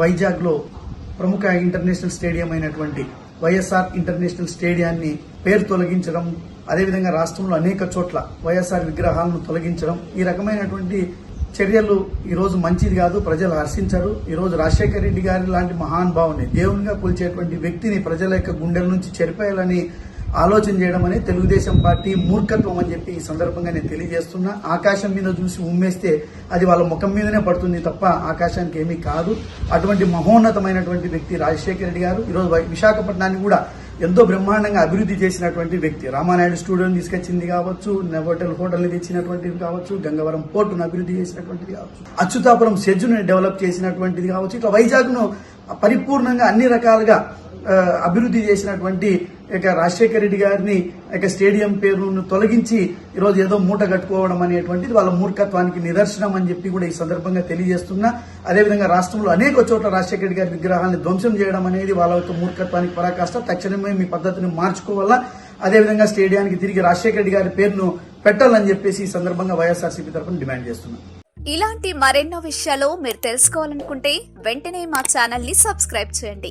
వైజాగ్లో ప్రముఖ international stadium అయినటువంటి వైఎస్ఆర్ ఇంటర్నేషనల్ స్టేడియాన్ని పేరు తొలగించడం అదేవిధంగా రాష్ట్రంలో అనేక చోట్ల వైఎస్ఆర్ విగ్రహాలను తొలగించడం ఈ రకమైనటువంటి చర్యలు ఈరోజు మంచిది కాదు ప్రజలు హర్షించరు. ఈరోజు రాజశేఖర రెడ్డి గారి లాంటి మహానుభావుని దేవునిగా కొలిచేటువంటి వ్యక్తిని ప్రజల యొక్క గుండెల నుంచి చెరిపేయాలని ఆలోచన చేయడం అనేది తెలుగుదేశం పార్టీ మూర్ఖత్వం అని చెప్పి ఈ సందర్భంగా నేను తెలియజేస్తున్నా. ఆకాశం మీద చూసి ఉమ్మేస్తే అది వాళ్ళ ముఖం మీదనే పడుతుంది తప్ప ఆకాశానికి ఏమీ కాదు. అటువంటి మహోన్నతమైనటువంటి వ్యక్తి రాజశేఖర రెడ్డి గారు ఈరోజు వై- విశాఖపట్నాన్ని కూడా ఎంతో బ్రహ్మాండంగా అభివృద్ధి చేసినటువంటి వ్యక్తి. రామానాయుడు స్టూడియోని తీసుకొచ్చింది కావచ్చు హోటల్ హోటల్ని తెచ్చినటువంటిది కావచ్చు గంగవరం పోర్టును అభివృద్ధి చేసినటువంటిది కావచ్చు అచ్యుతాపురం సెజ్జుని డెవలప్ చేసినటువంటిది కావచ్చు ఇట్లా వైజాగ్ను పరిపూర్ణంగా అన్ని రకాలుగా అభివృద్ధి చేసినటువంటి ఇక రాజశేఖర రెడ్డి గారిని ఇక స్టేడియం పేరును తొలగించి ఈరోజు ఏదో మూట కట్టుకోవడం అనేటువంటిది వాళ్ళ మూర్ఖత్వానికి నిదర్శనం అని చెప్పి కూడా ఈ సందర్భంగా తెలియజేస్తున్నా. అదేవిధంగా రాష్ట్రంలో అనేక చోట్ల రాజశేఖర రెడ్డి గారి విగ్రహాన్ని ధ్వంసం చేయడం అనేది వాళ్ళ యొక్క మూర్ఖత్వానికి పరాకాష్ట. తక్షణమే మీ పద్ధతిని మార్చుకోవాలా? అదేవిధంగా స్టేడియానికి తిరిగి రాజశేఖర రెడ్డి గారి పేరును పెట్టాలని చెప్పేసి ఈ సందర్భంగా వైఎస్ఆర్సీపీ తరఫున డిమాండ్ చేస్తున్నాం. ఇలాంటి మరెన్నో విషయాలు మీరు తెలుసుకోవాలనుకుంటే వెంటనే మా ఛానల్ని సబ్స్క్రైబ్ చేయండి.